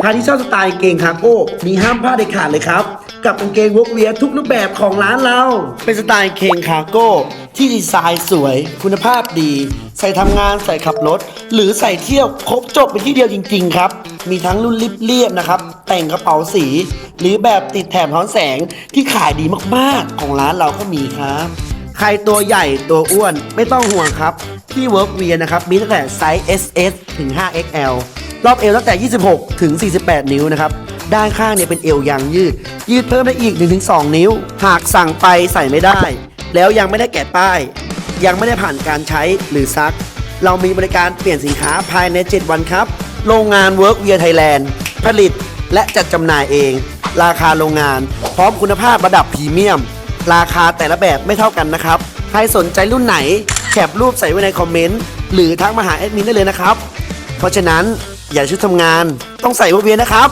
ใครที่ชอบสไตล์กางเกงคาร์โก้มีห้ามพลาดเด็ดขาดเลยครับ กับกางเกงวกเวียทุกรูปแบบของร้านเรา เป็นสไตล์เกงคาร์โก้ที่ดีไซน์สวย คุณภาพดี ใส่ทำงานใส่ขับรถ หรือใส่เที่ยวครบจบเป็นที่เดียวจริง ๆ ครับ มีทั้งรุ่นริบเรียบนะครับ แต่งกระเป๋าสี หรือแบบติดแถบท้อนแสงที่ขายดีมากๆ ของร้านเราก็มีครับใครตัวใหญ่ตัวอ้วนไม่ต้องห่วงครับ ที่ Work w e a r นะครับ มีตั้งแต่ไซส์ SS ถึง 5XL รอบเอวตั้งแต่ 26 ถึง 48 นิ้วนะครับ ด้านข้างเนี่ยเป็นเอวยางยืด ยืดเพิ่มได้อีก 1-2 นิ้ว หากสั่งไปใส่ไม่ได้ แล้วยังไม่ได้แกะป้าย ยังไม่ได้ผ่านการใช้หรือซัก เรามีบริการเปลี่ยนสินค้าภายใน 7 วันครับ โรงงาน Work w e a r Thailand ผลิตและจัดจำหน่ายเอง ราคาโรงงาน พร้อมคุณภาพระดับพรีเมียม ราคาแต่ละแบบไม่เท่ากันนะครับ ใครสนใจรุ่นไหนแคปรูปใส่ไว้ในคอมเมนต์ หรือทักมาหาแอดมินได้เลยนะครับ เพราะฉะนั้น อย่าชุดทำงาน ต้องใส่พวกเวียนนะครับ